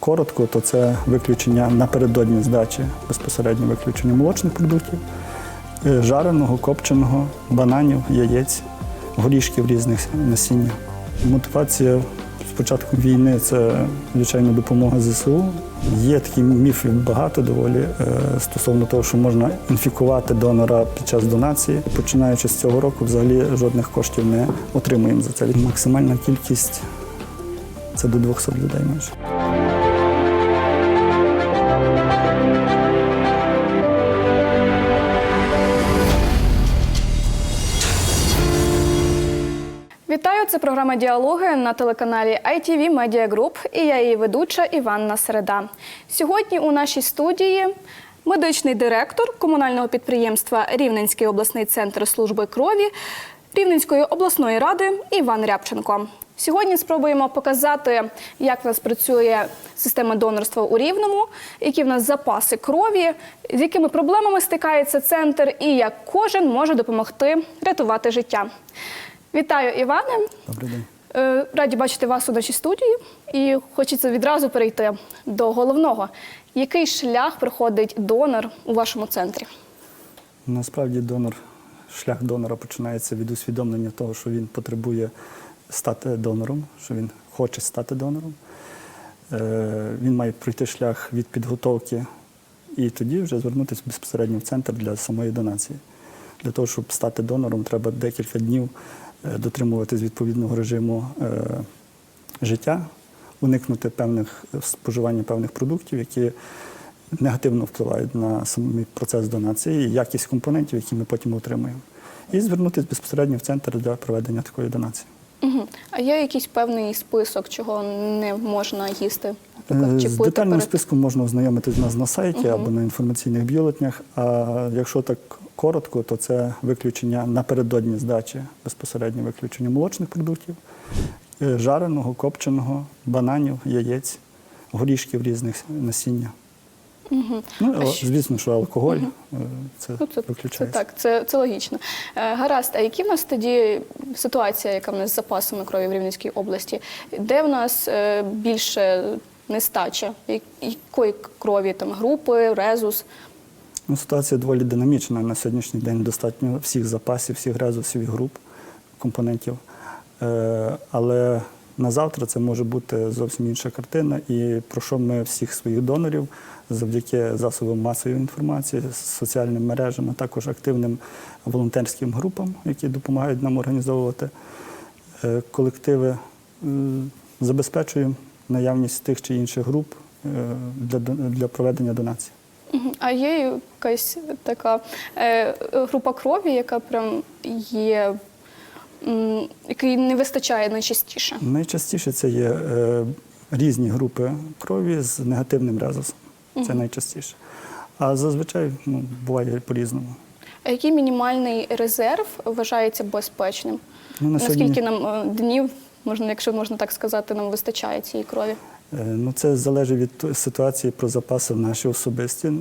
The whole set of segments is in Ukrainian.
коротко, то це виключення напередодні здачі, безпосередньо виключення молочних продуктів, е, жареного, копченого, бананів, яєць, горішків різних насіння. Мотивація з початку війни це, звичайно, допомога ЗСУ. Є такі міфів багато доволі е, стосовно того, що можна інфікувати донора під час донації. Починаючи з цього року, взагалі жодних коштів не отримуємо за це. Максимальна кількість це до 200 людей майже. Це програма Діалоги на телеканалі ITV Media Group і я її ведуча Іванна Середа. Сьогодні у нашій студії медичний директор комунального підприємства Рівненський обласний центр служби крові Рівненської обласної ради Іван Рябченко. Сьогодні спробуємо показати, як в нас працює система донорства у Рівному, які в нас запаси крові, з якими проблемами стикається центр, і як кожен може допомогти рятувати життя. Вітаю, Іване. Добрий день. Е, Раді бачити вас у нашій студії, і хочеться відразу перейти до головного. Який шлях проходить донор у вашому центрі? Насправді донор, шлях донора починається від усвідомлення того, що він потребує стати донором, що він хоче стати донором. Е, Він має пройти шлях від підготовки і тоді вже звернутися безпосередньо в центр для самої донації. Для того, щоб стати донором, треба декілька днів дотримуватись відповідного режиму е, життя, уникнути певних споживання певних продуктів, які негативно впливають на самий процес донації і якість компонентів, які ми потім отримуємо. І звернутися безпосередньо в центр для проведення такої донації. Угу. А є якийсь певний список, чого не можна їсти? Е, Наприклад, чи З пити детальним перед списком можна ознайомитись у нас на сайті або на інформаційних бюлетнях. А якщо так коротко, то це виключення напередодні здачі, безпосередньо виключення молочних продуктів, е, жареного, копченого, бананів, яєць, горішків різних насіння. Угу. Ну, А звісно, що алкоголь е, це Ну, це, це виключається. так, це, це логічно. Е, гаразд, а які в нас тоді ситуація, яка в нас з запасами крові в Рівненській області? Де в нас е, більше нестача? Якої крові там групи, резус? Ну, ситуація доволі динамічна. На сьогоднішній день достатньо всіх запасів, всіх резусів і груп компонентів. Е, але на завтра це може бути зовсім інша картина. І про що ми всіх своїх донорів завдяки засобам масової інформації, соціальним мережам, а також активним волонтерським групам, які допомагають нам організовувати е, колективи, забезпечуємо наявність тих чи інших груп е, для, для проведення донації. А є якась така е, група крові, яка прям є, якої не вистачає найчастіше? Найчастіше це є е, різні групи крові з негативним резусом. Це найчастіше. А зазвичай ну, буває по-різному. А який мінімальний резерв вважається безпечним? Ну, на сьогодні- Наскільки нам е, днів, можна, якщо можна так сказати, нам вистачає цієї крові? Е, Ну, це залежить від ситуації про запаси в наші особисті. Е,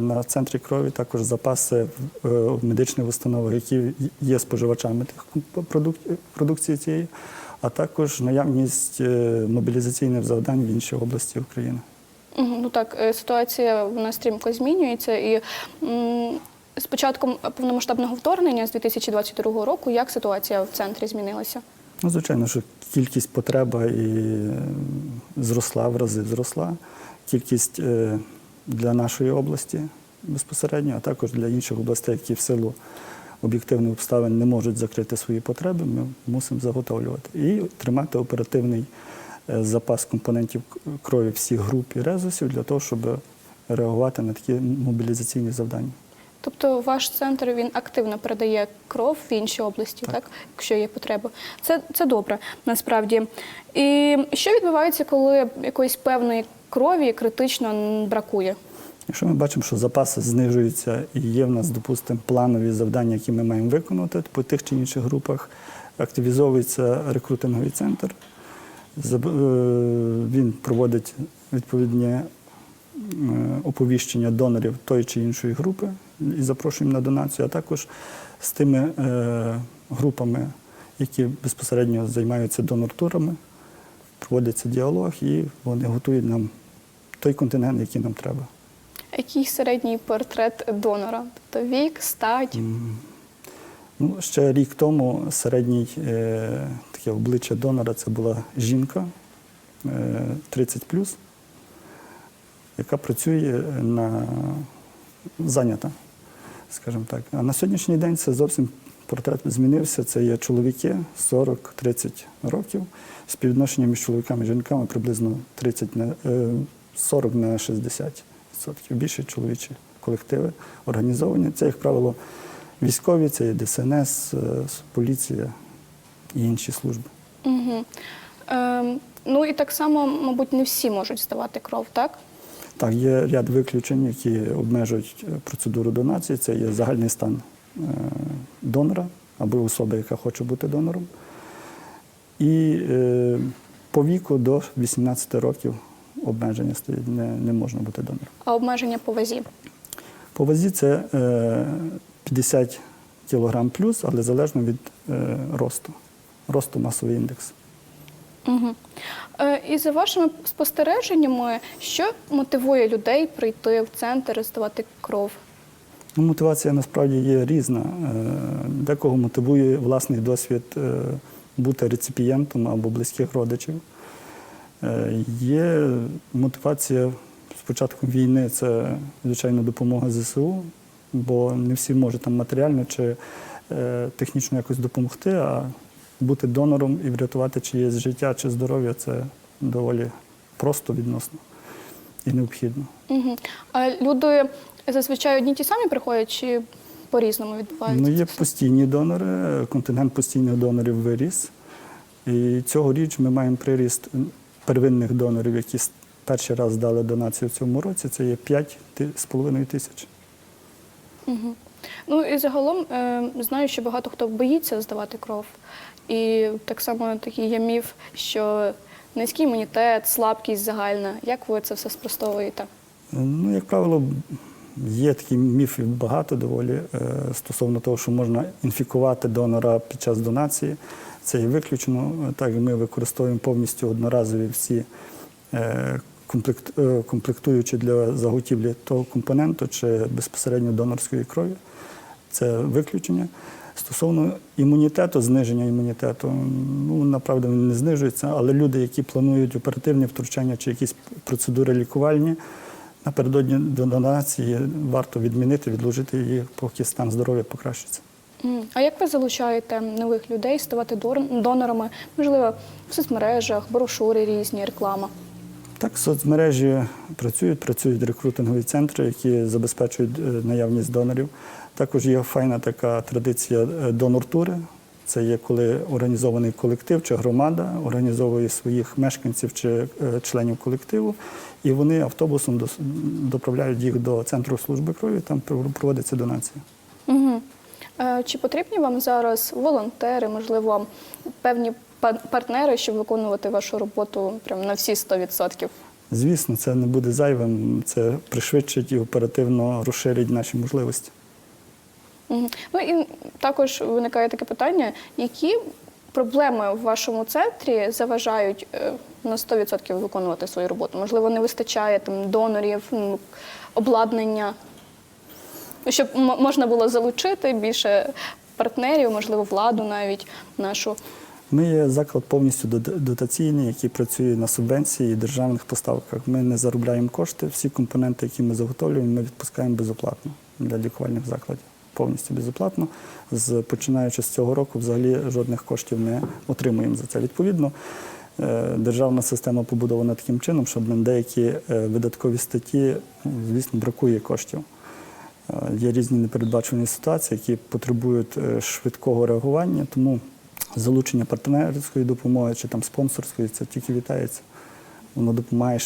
На центрі крові також запаси в, е, медичних установах, які є споживачами тих продукції цієї, а також наявність мобілізаційних завдань в іншій області України. Ну так, ситуація вона стрімко змінюється. І з початком повномасштабного вторгнення з 2022 року, як ситуація в центрі змінилася? Ну, звичайно, що кількість потреба і е, зросла в рази зросла. Кількість е, для нашої області безпосередньо, а також для інших областей, які в силу об'єктивних обставин не можуть закрити свої потреби, ми мусимо заготовлювати. І тримати оперативний е, запас компонентів крові всіх груп і резусів для того, щоб реагувати на такі мобілізаційні завдання. Тобто ваш центр він активно передає кров в інші області, так, якщо є потреба. Це, це добре насправді. І що відбувається, коли якоїсь певної крові критично бракує? Якщо ми бачимо, що запаси знижуються і є в нас, допустимо, планові завдання, які ми маємо виконувати по тих чи інших групах, активізовується рекрутинговий центр. Е, Він проводить відповідні е, оповіщення донорів тої чи іншої групи і запрошуємо на донацію, а також з тими е, групами, які безпосередньо займаються донортурами, проводиться діалог і вони готують нам той континент, який нам треба. Який середній портрет донора? Тобто вік, стать? Ну, ще рік тому середній е, таке обличчя донора це була жінка е, 30 яка працює на зайнята, скажімо так. А на сьогоднішній день це зовсім портрет змінився. Це є чоловіки 40-30 років. Співвідношення між чоловіками і жінками приблизно 30 на, е, 40 на 60 відсотків. Більше чоловічі колективи організовані. Це, як правило, військові, це є ДСНС, е, поліція і інші служби. Угу. Е, ну і так само, мабуть, не всі можуть здавати кров, так? Так, є ряд виключень, які обмежують е, процедуру донації. Це є загальний стан е, донора або особи, яка хоче бути донором. І е, по віку до 18 років обмеження стоїть, не, не можна бути донором. А обмеження по вазі? По вазі це е, 50 кг плюс, але залежно від росту, росту масовий індекс. Угу. Е, і за вашими спостереженнями, що мотивує людей прийти в центр і здавати кров? Ну, мотивація насправді є різна. Е, Декого мотивує власний досвід е, бути реципієнтом або близьких родичів. Е, Є мотивація з початком війни це, звичайно, допомога ЗСУ, бо не всі можуть там матеріально чи технічно якось допомогти, а бути донором і врятувати чиєсь життя чи здоров'я це доволі просто відносно і необхідно. Угу. А люди зазвичай одні ті самі приходять чи по-різному відбувається? Ну, є постійні донори, контингент постійних донорів виріс. І цьогоріч ми маємо приріст первинних донорів, які перший раз дали донацію в цьому році. Це є 5,5 тисяч. Угу. Ну і загалом е, знаю, що багато хто боїться здавати кров. І так само такий є міф, що низький імунітет, слабкість загальна. Як ви це все спростовуєте? Ну, як правило, є такі міфи багато доволі е, стосовно того, що можна інфікувати донора під час донації. Це є виключено. Так ми використовуємо повністю одноразові всі е, е, комплектуючі для заготівлі того компоненту чи безпосередньо донорської крові. Це виключення. Стосовно імунітету, зниження імунітету, ну направду він не знижується, але люди, які планують оперативні втручання чи якісь процедури лікувальні, напередодні до донації варто відмінити, відложити її, поки стан здоров'я покращиться. А як ви залучаєте нових людей ставати донорами? Можливо, в соцмережах, брошури різні, реклама. Так, соцмережі працюють, працюють рекрутингові центри, які забезпечують е, наявність донорів. Також є файна така традиція е, донор-тури. Це є коли організований колектив чи громада організовує своїх мешканців чи е, членів колективу, і вони автобусом доправляють їх до центру служби крові. Там проводиться донація. Угу. Чи потрібні вам зараз волонтери, можливо, певні партнери, щоб виконувати вашу роботу прямо на всі 100%? Звісно, це не буде зайвим. Це пришвидшить і оперативно розширить наші можливості. Ну і також виникає таке питання, які проблеми в вашому центрі заважають е, на 100% виконувати свою роботу? Можливо, не вистачає там донорів, обладнання, Ну, щоб можна було залучити більше партнерів, можливо, владу навіть нашу. Ми є заклад повністю дотаційний, який працює на субвенції і державних поставках. Ми не заробляємо кошти. Всі компоненти, які ми заготовлюємо, ми відпускаємо безоплатно для лікувальних закладів. Повністю безоплатно. З починаючи з цього року, взагалі жодних коштів не отримуємо за це. Відповідно, е, державна система побудована таким чином, щоб на деякі е, видаткові статті, ну, звісно, бракує коштів. Е, Є різні непередбачувані ситуації, які потребують швидкого реагування, тому залучення партнерської допомоги чи там спонсорської це тільки вітається. Воно допомагає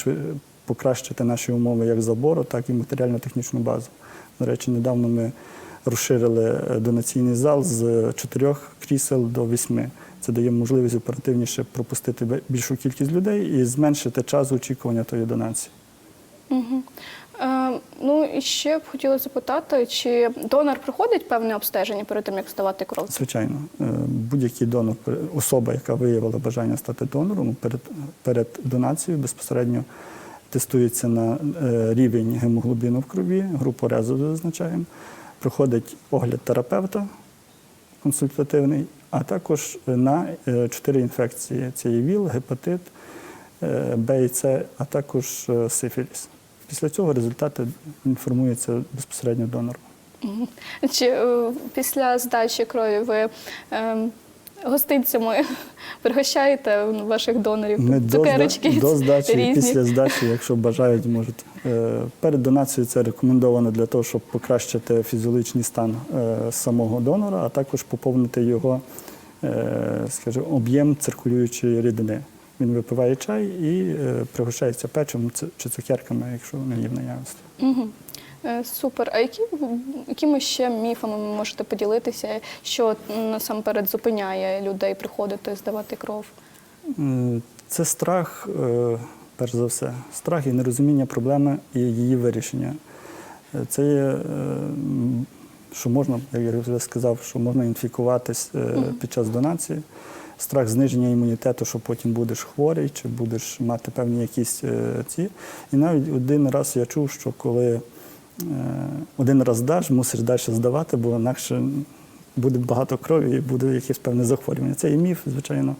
покращити наші умови як забору, так і матеріально-технічну базу. До речі, недавно ми розширили е, донаційний зал з чотирьох крісел до восьми. Це дає можливість оперативніше пропустити більшу кількість людей і зменшити час очікування тої донації. Угу. Е, ну і ще б хотіла запитати, чи донор проходить певне обстеження перед тим, як здавати кров? Звичайно, Е, будь-який донор, особа, яка виявила бажання стати донором, перед, перед донацією безпосередньо тестується на е, рівень гемоглобіну в крові, групу резу визначаємо. Проходить огляд терапевта консультативний, а також на чотири інфекції: це є ВІЛ, гепатит, Б і С, а також сифіліс. Після цього результати інформуються безпосередньо донору. Чи е, після здачі крові ви е, гостинцями пригощаєте ваших донорів? Ми Цукерочки зда- до здачі і після здачі, якщо бажають, можуть. Е, Перед донацією це рекомендовано для того, щоб покращити фізіологічний стан е, самого донора, а також поповнити його е, скажімо, об'єм циркулюючої рідини. Він випиває чай і е, пригощається печивом ц- чи цукерками, якщо вони є в наявності. Мгм. Е, Супер. А які, якими ще міфами ви можете поділитися, що насамперед зупиняє людей приходити здавати кров? Е, Це страх, е, перш за все, страх і нерозуміння проблеми і її вирішення. Е, Це є, е, що можна, як я вже сказав, що можна інфікуватись е, під час донації. Страх зниження імунітету, що потім будеш хворий, чи будеш мати певні якісь е, ці. І навіть один раз я чув, що коли е, один раз даш, мусиш далі здавати, бо інакше буде багато крові і буде якесь певне захворювання. Це і міф, звичайно,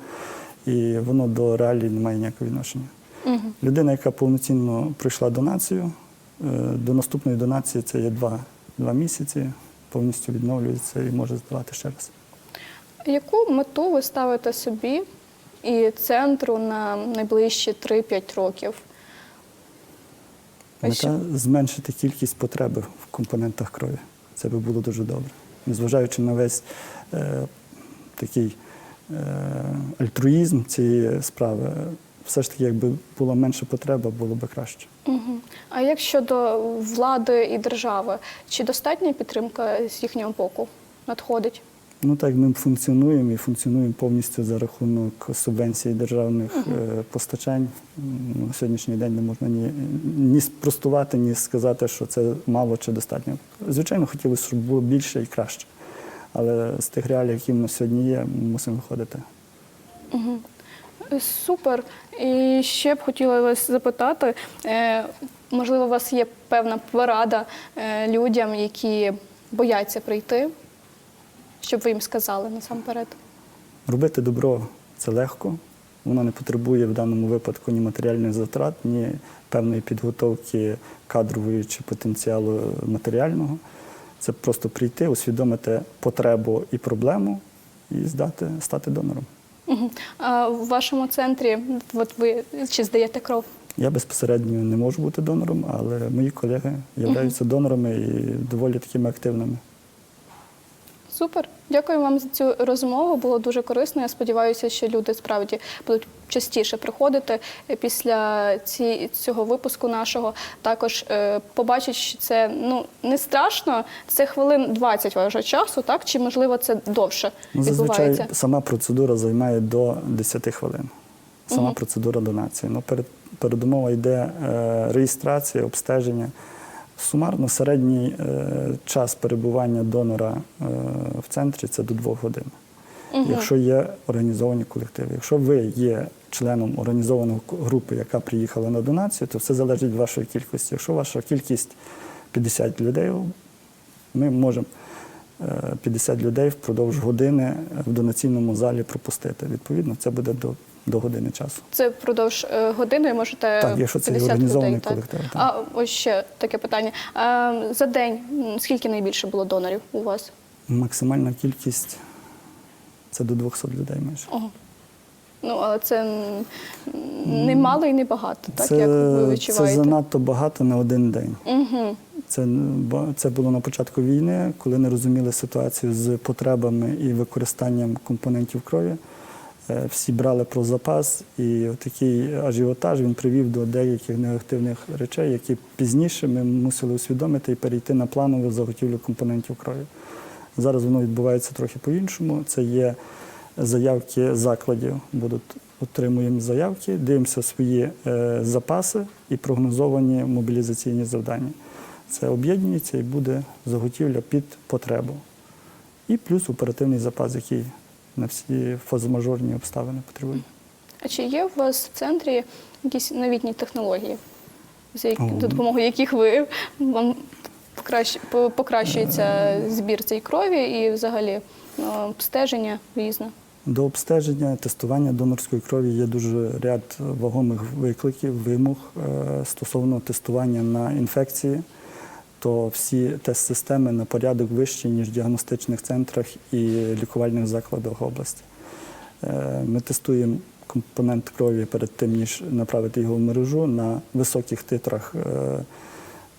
і воно до реалії не має ніякого відношення. Угу. Людина, яка повноцінно пройшла донацію, е, до наступної донації це є два, два місяці, повністю відновлюється і може здавати ще раз. Яку мету ви ставите собі і центру на найближчі 3-5 років? Мета зменшити кількість потреби в компонентах крові. Це би було дуже добре. Незважаючи на весь е, такий е, альтруїзм цієї справи, все ж таки, якби була менша потреба, було б краще. Угу. А як щодо влади і держави, чи достатня підтримка з їхнього боку надходить? Ну так ми функціонуємо і функціонуємо повністю за рахунок субвенцій державних е, постачань. На сьогоднішній день не можна ні, ні спростувати, ні сказати, що це мало чи достатньо. Звичайно, хотілося, щоб було більше і краще. Але з тих реалій, які в нас сьогодні є, ми мусимо виходити. Е, Супер. І ще б хотіла вас запитати, е, можливо, у вас є певна порада е, людям, які бояться прийти, щоб ви їм сказали насамперед. Робити добро це легко. Воно не потребує в даному випадку ні матеріальних затрат, ні певної підготовки кадрової чи потенціалу матеріального. Це просто прийти, усвідомити потребу і проблему і здати, стати донором. Угу. А в вашому центрі, от ви чи здаєте кров? Я безпосередньо не можу бути донором, але мої колеги являються донорами і доволі такими активними. Супер. Дякую вам за цю розмову. Було дуже корисно. Я сподіваюся, що люди справді будуть частіше приходити е, після ці, цього випуску нашого. Також е, побачать, що це ну не страшно. Це хвилин 20 вашого часу, так чи можливо це довше Ну, відбувається? зазвичай сама процедура займає до 10 хвилин. Сама процедура донації. Ну, перед, передумова йде е, реєстрація, обстеження. Сумарно середній е, час перебування донора е, в центрі це до 2 годин. Якщо є організовані колективи. Якщо ви є членом організованої групи, яка приїхала на донацію, то все залежить від вашої кількості. Якщо ваша кількість 50 людей, ми можемо е, 50 людей впродовж години в донаційному залі пропустити. Відповідно, це буде до, до години часу. Це впродовж е, години можете Так, якщо це 50 організований людей, так? колектив, так. А ось ще таке питання. За день скільки найбільше було донорів у вас? Максимальна кількість це до 200 людей майже. Ого. Ну, але це не мало і не багато, так це, як ви відчуваєте? це занадто багато на один день. Угу. Це, це було на початку війни, коли не розуміли ситуацію з потребами і використанням компонентів крові. Е, Всі брали про запас, і такий ажіотаж він привів до деяких негативних речей, які пізніше ми мусили усвідомити і перейти на планову заготівлю компонентів крові. Зараз воно відбувається трохи по-іншому. Це є заявки закладів. Будуть отримуємо заявки, дивимося свої е, запаси і прогнозовані мобілізаційні завдання. Це об'єднується і буде заготівля під потребу. І плюс оперативний запас, який на всі фазомажорні обставини потребує. А чи є у вас в центрі якісь новітні технології? за, які- за допомогою яких ви вам покращ, покращується збір цієї крові і взагалі е, обстеження різне. До обстеження, тестування донорської крові є дуже ряд вагомих викликів, вимог е, стосовно тестування на інфекції. То всі тест-системи на порядок вищі, ніж в діагностичних центрах і лікувальних закладах області. Е, Ми тестуємо компонент крові перед тим, ніж направити його в мережу на високих титрах е,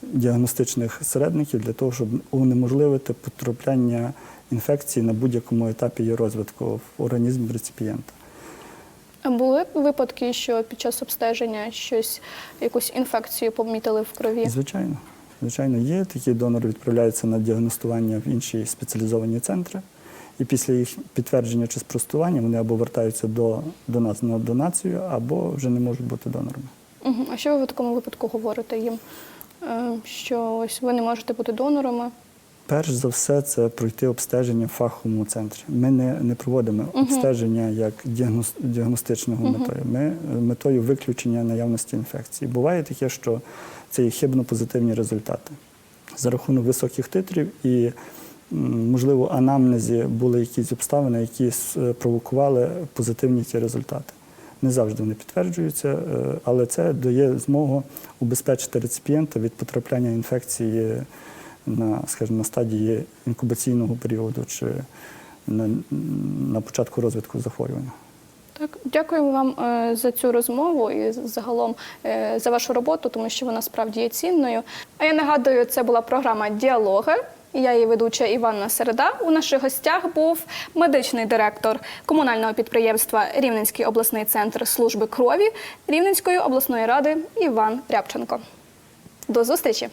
діагностичних середників для того, щоб унеможливити потрапляння інфекції на будь-якому етапі її розвитку в організм реципієнта. А були випадки, що під час обстеження щось, якусь інфекцію помітили в крові? Звичайно, звичайно, є. Такі донори відправляються на діагностування в інші спеціалізовані центри. І після їх підтвердження чи спростування вони або вертаються до, до нас на донацію, або вже не можуть бути донорами. А що ви в такому випадку говорите їм? Е, Що ось ви не можете бути донорами? Перш за все, це пройти обстеження в фаховому центрі. Ми не, не проводимо обстеження як діагностичного метою. Ми е, метою виключення наявності інфекції. Буває таке, що це є хибно-позитивні результати. За рахунок високих титрів і, можливо, анамнезі були якісь обставини, які спровокували позитивні ті результати. Не завжди вони підтверджуються, е, але це дає змогу убезпечити реципієнта від потрапляння інфекції на, скажімо, на стадії інкубаційного періоду чи на, на початку розвитку захворювання. Так, дякуємо вам е, за цю розмову і загалом е, за вашу роботу, тому що вона справді є цінною. А я нагадую, це була програма Діалоги. Я її ведуча Іванна Середа. У наших гостях був медичний директор комунального підприємства Рівненський обласний центр служби крові Рівненської обласної ради Іван Рябченко. До зустрічі!